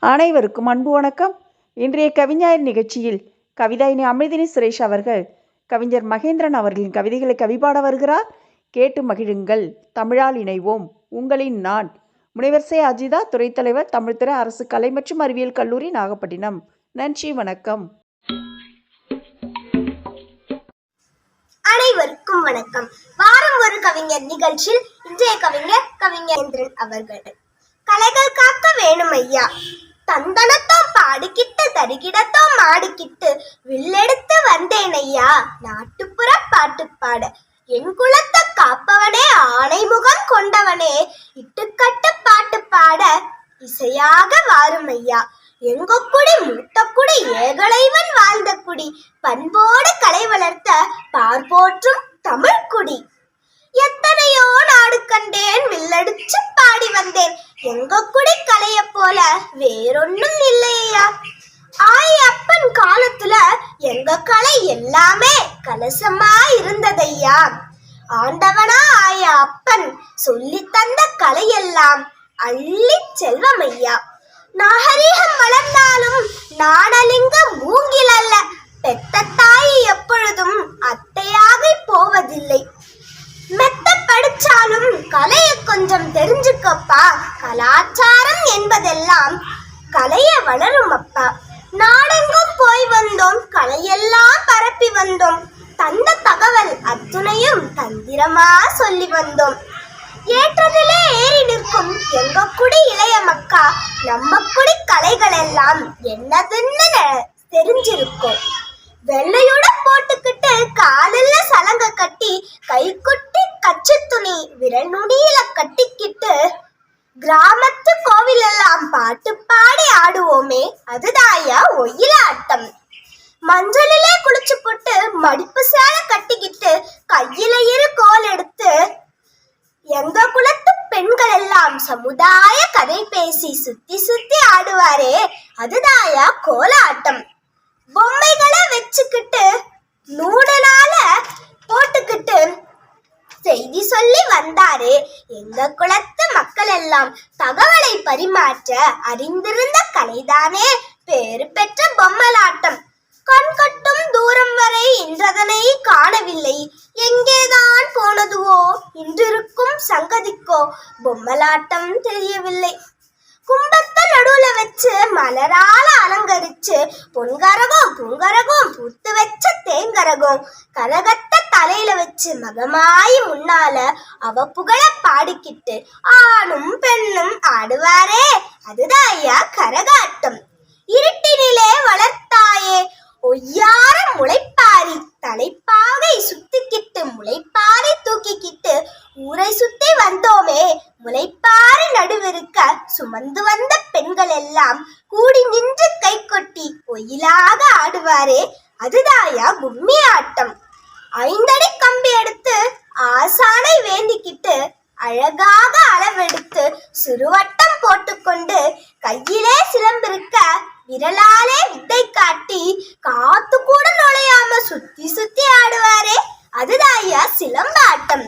அனைவருக்கும் அன்பு வணக்கம். இன்றைய கவிஞர் நிகழ்ச்சியில் கவிதாயினி அமிர்தினி சுரேஷ் அவர்கள் கவிஞர் மகேந்திரன் அவர்களின் கவிதைகளை கவிபாட வருகிறார். கேட்டு மகிழுங்கள் தமிழால் இணைவோம் உங்களின் நான். முனைவர் சே அஜிதா துறைத்தலைவர் தமிழ்துறை அரசு கலை மற்றும் அறிவியல் கல்லூரி நாகப்பட்டினம். நன்றி வணக்கம். அனைவருக்கும் வணக்கம். வாரம் ஒரு கவிஞர் நிகழ்ச்சியில் இன்றைய கவிஞர் கவிஞேந்திரன் அவர்கள். கலைகள் காக்க வேணும் ஐயா தந்தனத்தோம் பாடிக்கிட்டு தருகிடத்தோம் மாடிக்கிட்டு வில்லெடுத்து வந்தேன் ஐயா நாட்டுப்புற பாட்டு பாட. என் குலத்தை காப்பவனே ஆணை முகம் கொண்டவனே இட்டுக்கட்டு பாட்டு பாட இசையாக வாரும் ஐயா எங்க குடி மூத்த குடி ஏகலைவன் வாழ்ந்த குடி பண்போடு கலை வளர்த்த பார்போற்றும் தமிழ் குடி எத்தனையோ நாடு கண்டேன் வில்லடிச்சு பாடி வந்தேன் எங்க குடி கலைய போல வேறொன்னும் இல்லையா? ஆய் அப்பன் காலத்துல எங்க கலை எல்லாமே கலசமா இருந்ததையா? ஆண்டவனா ஆய அப்பன் சொல்லி தந்த கலையெல்லாம் அள்ளி செல்வமையா நாகரீகம் வளர்ந்தாலும் நாடலிங்கம் ஊ கொஞ்சம் கலாச்சாரம் என்பதெல்லாம் கலைய வளரும் அப்பா நாடெங்கும் போய் வந்தோம் கலையெல்லாம் பரப்பி வந்தோம். தந்த தகவல் அத்துணையும் தந்திரமா சொல்லி வந்தோம். ஏற்றதிலே ஏறி நிற்கும் எங்க குடி இளைய மக்கா நம்ம குடி கலைகள் எல்லாம் என்னதுன்னு தெரிஞ்சிருக்கும். வெள்ளையோட போட்டுக்கிட்டு காலில் சலங்க கட்டி கைக்குட்டி கச்சு துணி விரல் நுனியில கட்டிக்கிட்டு கிராமத்து கோவில் எல்லாம் பாட்டு பாடி ஆடுவோமே அதுதாயா ஒயிலாட்டம் மஞ்சளிலே குளிச்சு போட்டு மடிப்பு சேலை கட்டிக்கிட்டு கையில இரு கோல் எடுத்து எங்க குலத்து பெண்கள் எல்லாம் சமுதாய கதை பேசி சுத்தி சுத்தி ஆடுவாரே அதுதாயா கோலாட்டம். பொம்மைகளை வச்சுக்கிட்டு நூடனால போட்டுக்கிட்டு செய்தி சொல்லி வந்தாரு எங்க குலத்து மக்கள் எல்லாம் தகவலை பரிமாற்ற அறிந்திருந்த கலைதானே. பேறு பெற்ற பொம்மலாட்டம். கண்கட்டும் தூரம் வரை இன்றதனை காணவில்லை. எங்கேதான் போனதுவோ? இன்றிருக்கும் சங்கதிக்கோ? பொம்மலாட்டம் தெரியவில்லை. கும்பத்தை நடுவுல வச்சு மலரால அலங்கரிச்சு பொன்கரகம் பூங்கரகம் பூத்து வச்ச தேங்கரகம் கரகத்தை தலையில வச்சு மகமாயி முன்னால அவ புகழ பாடிக்கிட்டு ஆணும் பெண்ணும் ஆடுவாரே அதுதான் ஐயா கரகாட்டம். இருட்டினிலே வளர்த்தாயே ஒய்யார முளைப்பாரி தலைப்பாகை சுத்திக்கிட்டு முளைப்பாரி தூக்கிக்கிட்டு ஊரை சுத்தி வந்தோமே முளைப்பாரி நடுவிருக்க சுமந்து வந்த பெண்கள் எல்லாம் கூடி நின்று கை கொட்டி ஒயிலாக ஆடுவாரே அதுதாயா கும்மி ஆட்டம் சிறுவட்டம் போட்டுக்கொண்டு கையிலே சிலம்பிருக்க விரலாலே வித்தை காட்டி காத்து கூட நுழையாம சுத்தி சுத்தி ஆடுவாரே. அதுதான் ஐயா சிலம்பாட்டம்.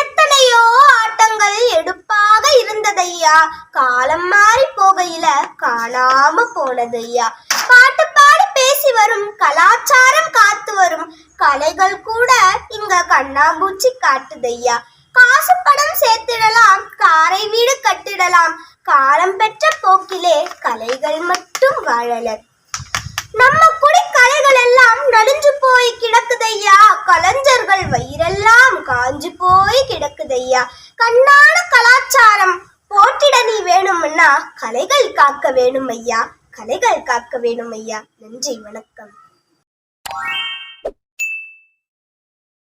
எத்தனையோ ஆட்டங்கள் எடுப்பாக இருந்ததையா. காலம் மாறி போகையில காணாம போனதையா. பாட்டு பாடி பேசி வரும் கலாச்சாரம் காத்து வரும். கலைகள் கூட இங்க கண்ணாம்பூச்சி காட்டுதையா. காசு பணம் சேர்த்திடலாம் காரை காலம் பெற்ற போக்கிலே கலைகள் மட்டும் வாழல. நம்ம குடி கலைகள் எல்லாம் நலிஞ்சு போய் கிடக்குதையா? கலைஞர்கள் வயிறெல்லாம் காஞ்சு போய் கிடக்குதையா? கண்ணான கலாச்சாரம். போட்டிட நீ வேணும்னா கலைகள் காக்க வேணும் ஐயா கலைகள் காக்க வேணும் ஐயா நன்றி வணக்கம்.